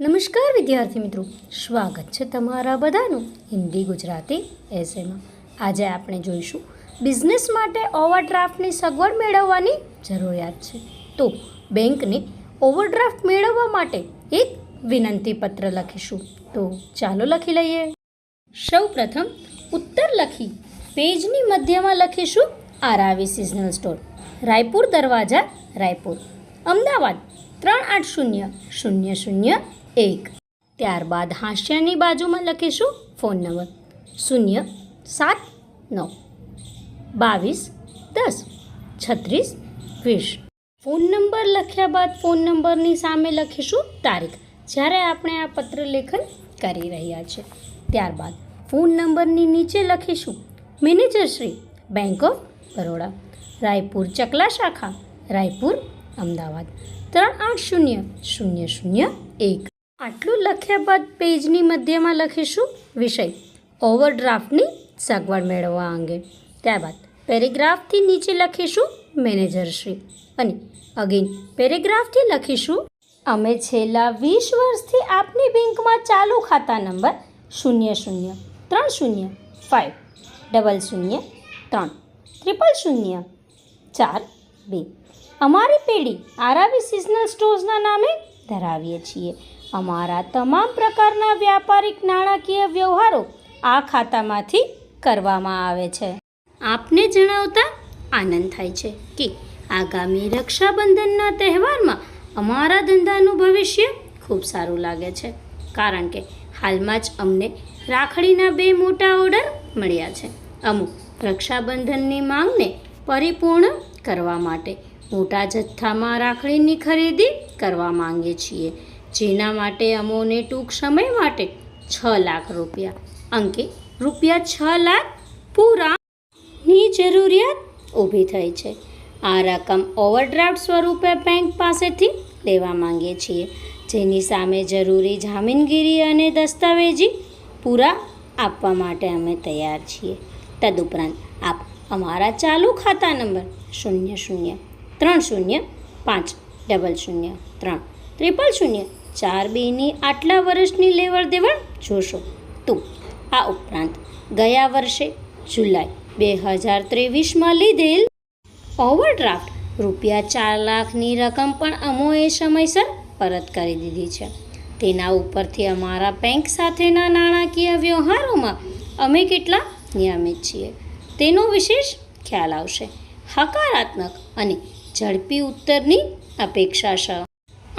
નમસ્કાર વિદ્યાર્થી મિત્રો. સ્વાગત છે તમારા બધાનું હિન્દી ગુજરાતી એસેમાં આજે આપણે જોઈશું બિઝનેસ માટે ઓવરડ્રાફ્ટની સગવડ મેળવવાની જરૂરિયાત છે. તો બેંકને ઓવરડ્રાફ્ટ મેળવવા માટે એક વિનંતી પત્ર લખીશું. તો ચાલો લખી લઈએ. સૌ પ્રથમ ઉત્તર લખી પેજની મધ્યમાં લખીશું આરાવી સિઝનલ સ્ટોર, રાયપુર દરવાજા, રાયપુર. અમદાવાદ ત્રણ આઠ શૂન્ય શૂન્ય શૂન્ય એક. ત્યારબાદ હાંસિયાની બાજુમાં લખીશું ફોન નંબર. શૂન્ય, સાત, નવ. બાવીસ, દસ, છત્રીસ, વીસ. ફોન નંબર લખ્યા બાદ ફોન નંબરની સામે લખીશું તારીખ, જ્યારે આપણે આ પત્ર લેખન કરી રહ્યા છે. ત્યારબાદ ફોન નંબરની નીચે લખીશું manager Shri, bank of Baroda, Raipur Chakla શાખા, રાયપુર, અમદાવાદ. ત્રણ આઠ શૂન્ય શૂન્ય શૂન્ય, એક. આટલું લખ્યા બાદ પેજની મધ્યમાં લખીશું વિષય. ઓવરડ્રાફ્ટની સગવડ મેળવવા અંગે. ત્યારબાદ પેરેગ્રાફથી નીચે લખીશું મેનેજરશ્રી. અને અગેન પેરેગ્રાફથી લખીશું, અમે છેલ્લા વીસ વર્ષથી આપની બેંકમાં ચાલુ ખાતા નંબર શૂન્ય શૂન્ય, ત્રણ શૂન્ય ફાઇવ ડબલ શૂન્ય, ત્રણ ત્રિપલ શૂન્ય, ચાર, બે. અમારી પેઢી આરાવી સિઝનલ સ્ટોર્સના નામે ધરાવીએ છીએ. અમારા તમામ પ્રકારના વ્યાપારિક નાણાકીય વ્યવહારો આ ખાતામાંથી કરવામાં આવે છે. આપને જણાવતા આનંદ થાય છે કે આગામી રક્ષાબંધનના તહેવારમાં અમારા ધંધાનું ભવિષ્ય ખૂબ સારું લાગે છે, કારણ કે હાલમાં જ અમને રાખડીના બે મોટા ઓર્ડર મળ્યા છે. અમુક રક્ષાબંધનની માંગને પરિપૂર્ણ કરવા માટે મોટા જથ્થામાં રાખડીની ખરીદી કરવા માંગીએ છીએ. જેના માટે અમોને ટૂંક સમય માટે છ લાખ રૂપિયા. અંકે રૂપિયા છ લાખ પૂરાની જરૂરિયાત ઊભી થઈ છે. આ રકમ ઓવરડ્રાફ્ટ સ્વરૂપે બેંક પાસેથી લેવા માંગીએ છીએ. જેની સામે જરૂરી જામીનગીરી અને દસ્તાવેજી પૂરા આપવા માટે અમે તૈયાર છીએ. તદુપરાંત આપ અમારા ચાલુ ખાતા નંબર શૂન્ય શૂન્ય ત્રણ શૂન્ય પાંચ ડબલ શૂન્ય ત્રણ ત્રિપલ શૂન્ય ચાર બેની આટલા વર્ષની લેવડ દેવડ જોશો તો આ ઉપરાંત ગયા વર્ષે જુલાઈ બે હજાર ત્રેવીસમાં લીધેલ ઓવરડ્રાફ્ટ રૂપિયા ચાર લાખની રકમ પણ અમોએ સમયસર પરત કરી દીધી છે. તેના ઉપરથી અમારા બેંક સાથેના નાણાકીય વ્યવહારોમાં અમે કેટલા નિયમિત છીએ તેનો વિશેષ ખ્યાલ આવશે. હકારાત્મક અને ઝડપી ઉત્તરની અપેક્ષા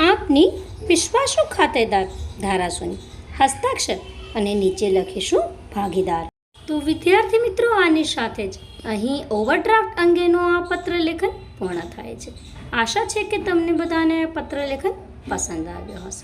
આપની વિશ્વાસુ ખાતેદાર ધારાસોની હસ્તાક્ષર અને નીચે લખીશું ભાગીદાર. તો વિદ્યાર્થી મિત્રો, આની સાથે જ અહીં ઓવરડ્રાફ્ટ અંગેનો આ પત્ર લેખન પૂર્ણ થાય છે. આશા છે કે તમને બધાને પત્ર લેખન પસંદ આવ્યો હશે.